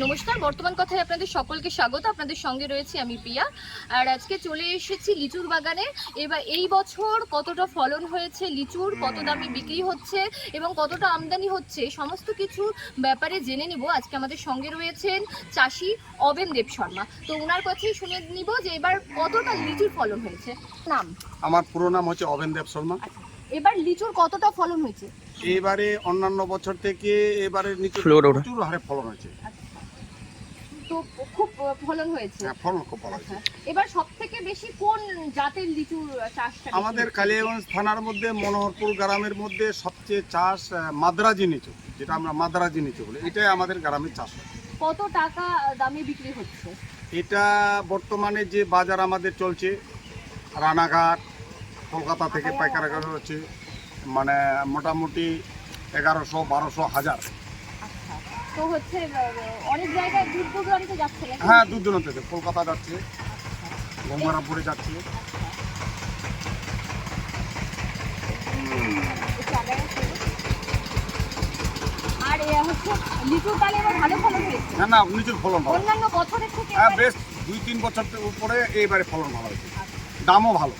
নমস্কার বর্তমান কথায় আপনাদের সকলকে স্বাগত। আপনাদের সঙ্গে রয়েছি আমি পিয়া আর আজকে চলে এসেছি লিচুর বাগানে। এবার এই বছর কতটা ফলন হয়েছে লিচুর কত দামে বিক্রি হচ্ছে এবং কতটা আমদানি হচ্ছে সমস্ত কিছু ব্যাপারে জেনে নিব। আজকে আমাদের সঙ্গে রয়েছেন চাষি অবেন দেব শর্মা। তো ওনার কাছেই শুনে নিব যে এবার কতটা লিচুর ফলন হয়েছে। নাম? আমার পুরো নাম হচ্ছে অবেন দেব শর্মা। এবার লিচুর কতটা ফলন হয়েছে? এবারে অন্যান্য বছর থেকে এবারে নিচে Floor প্রচুর হারে ফলন হয়েছে। তো খুব ফলন হয়েছে। হ্যাঁ, ফলন খুব ভালো হয়েছে। আচ্ছা এবার সব থেকে বেশি কোন জাতের লিচুর চাষটা আমাদের? কালিয়াগঞ্জ থানার মধ্যে মনোহরপুর গ্রামের মধ্যে সবচেয়ে চাষ মাদ্রাজি নিচু যেটা আমরা মাদ্রাজি নিচু বলি। এটাই আমাদের গ্রামের চাষ হয়। কত টাকা দামে বিক্রি হচ্ছে? এটা বর্তমানে যে বাজার আমাদের চলছে রানাঘাট কলকাতা থেকে পাইকারি করে হচ্ছে মানে মোটামুটি এগারোশো বারোশো হাজার। তো হচ্ছে অনেক জায়গায় দূর দূরান্তে যাচ্ছে হ্যাঁ দূর দূরান্ত থেকে কলকাতা যাচ্ছে গঙ্গারামপুরে যাচ্ছে। একটু আগায় আসুন। আর হচ্ছে লিচুর কালে ভালো ফলন হয়েছে? না না ফলন ভালো। অন্যান্য বছরের থেকে হ্যাঁ বেশ দুই তিন বছর উপরে এইবারে ফলন ভালো হয়েছে। দামও ভালো।